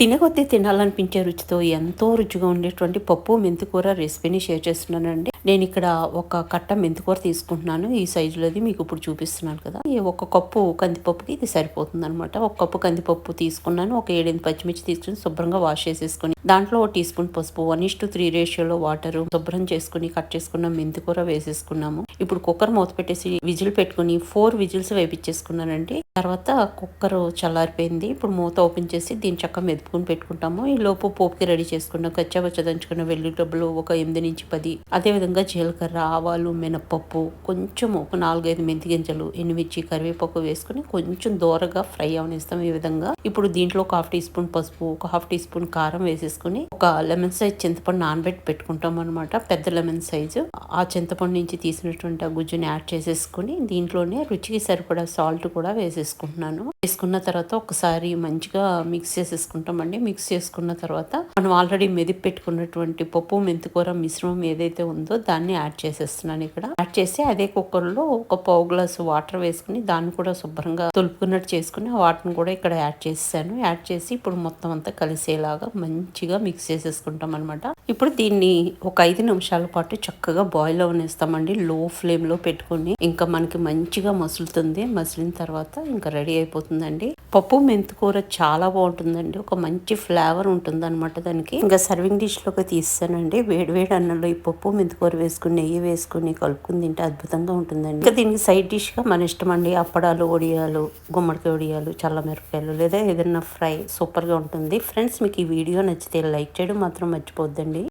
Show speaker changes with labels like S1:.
S1: తినకొద్దీ తినాలనిపించే రుచితో ఎంతో రుచిగా ఉండేటువంటి పప్పు మెంతికూర రెసిపీని షేర్ చేస్తున్నానండి. నేను ఇక్కడ ఒక కట్ట మెంతికూర తీసుకుంటున్నాను ఈ సైజులోది మీకు ఇప్పుడు చూపిస్తున్నాను కదా. ఈ ఒక కప్పు కందిపప్పుకి ఇది సరిపోతుంది అనమాట ఒక కప్పు కందిపప్పు తీసుకున్నాను ఒక ఏడెనిమిది పచ్చిమిర్చి తీసుకుని శుభ్రంగా వాష్ చేసేసుకుని దాంట్లో ఒక టీ స్పూన్ పసుపు వన్ ఇస్ టు త్రీ రేషియోలో వాటర్ శుభ్రం చేసుకుని కట్ చేసుకున్న మెంతికూర వేసేసుకున్నాము. ఇప్పుడు కుక్కర్ మూత పెట్టేసి విజిల్ పెట్టుకుని ఫోర్ విజిల్స్ వేపించేసుకున్నానండి. తర్వాత కుక్కర్ చల్లారిపోయింది. ఇప్పుడు మూత ఓపెన్ చేసి దీని చక్క మెదుపుకుని పెట్టుకుంటాము. ఈ లోపు పోపుకి రెడీ చేసుకున్నాం కచ్చాబచ్చ దంచుకున్న వెల్లుల్లి డబ్బులు ఒక ఎనిమిది నుంచి పది. అదే విధంగా జీలకర్ర ఆవాలు మినప్పప్పు కొంచెం ఒక నాలుగైదు మెంతి గింజలు ఎనిమిర్చి కరివేపాకు వేసుకుని కొంచెం దూరగా ఫ్రై అవనిస్తాం ఈ విధంగా. ఇప్పుడు దీంట్లో ఒక హాఫ్ టీ స్పూన్ పసుపు ఒక హాఫ్ టీ స్పూన్ కారం వేసేసుకుని ఒక లెమన్ సైజ్ చింతపండు నానబెట్టి పెట్టుకుంటాం అనమాట పెద్ద లెమన్ సైజు. ఆ చింతపండు నుంచి తీసినటువంటి ఆ గుజ్జుని యాడ్ చేసేసుకుని దీంట్లోనే రుచికి సరిపడా సాల్ట్ కూడా వేసేసుకుంటున్నాను. వేసుకున్న తర్వాత ఒకసారి మంచిగా మిక్స్ చేసేసుకుంటామండి. మిక్స్ చేసుకున్న తర్వాత మనం ఆల్రెడీ మెదిపి పెట్టుకున్నటువంటి పప్పు మెంతికూర మిశ్రమం ఏదైతే ఉందో దాన్ని యాడ్ చేసేస్తున్నాను ఇక్కడ. యాడ్ చేసి అదే కుక్కర్లో ఒక పావు గ్లాసు వాటర్ వేసుకుని దాన్ని కూడా శుభ్రంగా తొలుపుకున్నట్టు చేసుకుని ఆ వాటర్ని కూడా ఇక్కడ యాడ్ చేసాను యాడ్ చేసి ఇప్పుడు మొత్తం అంతా కలిసేలాగా మంచిగా మిక్స్ చేసేసుకుంటాం అనమాట ఇప్పుడు దీన్ని ఒక ఐదు నిమిషాల పాటు చక్కగా బాయిల్ అవనేస్తామండి. లో ఫ్లేమ్లో పెట్టుకుని ఇంకా మనకి మంచిగా మసులుతుంది. మసిలిన తర్వాత ఇంకా రెడీ అయిపోతుంది. అయిపోతుందండి పప్పు మెంతికూర చాలా బాగుంటుందండి. ఒక మంచి ఫ్లేవర్ ఉంటుంది అనమాట దానికి. ఇంకా సర్వింగ్ డిష్లోకి తీస్తానండి. వేడి వేడి అన్నంలో ఈ పప్పు మెంతికూర వేసుకుని నెయ్యి వేసుకుని కలుపుకుని తింటే అద్భుతంగా ఉంటుందండి. ఇంకా దీనికి సైడ్ డిష్గా మన ఇష్టం అండి అప్పడాలు ఒడియాలు గుమ్మడికాయ ఒడియాలు చల్ల మిరపకాయలు లేదా ఏదైనా ఫ్రై సూపర్గా ఉంటుంది. ఫ్రెండ్స్ మీకు ఈ వీడియో నచ్చితే లైక్ చేయడం మాత్రం మర్చిపోద్దండి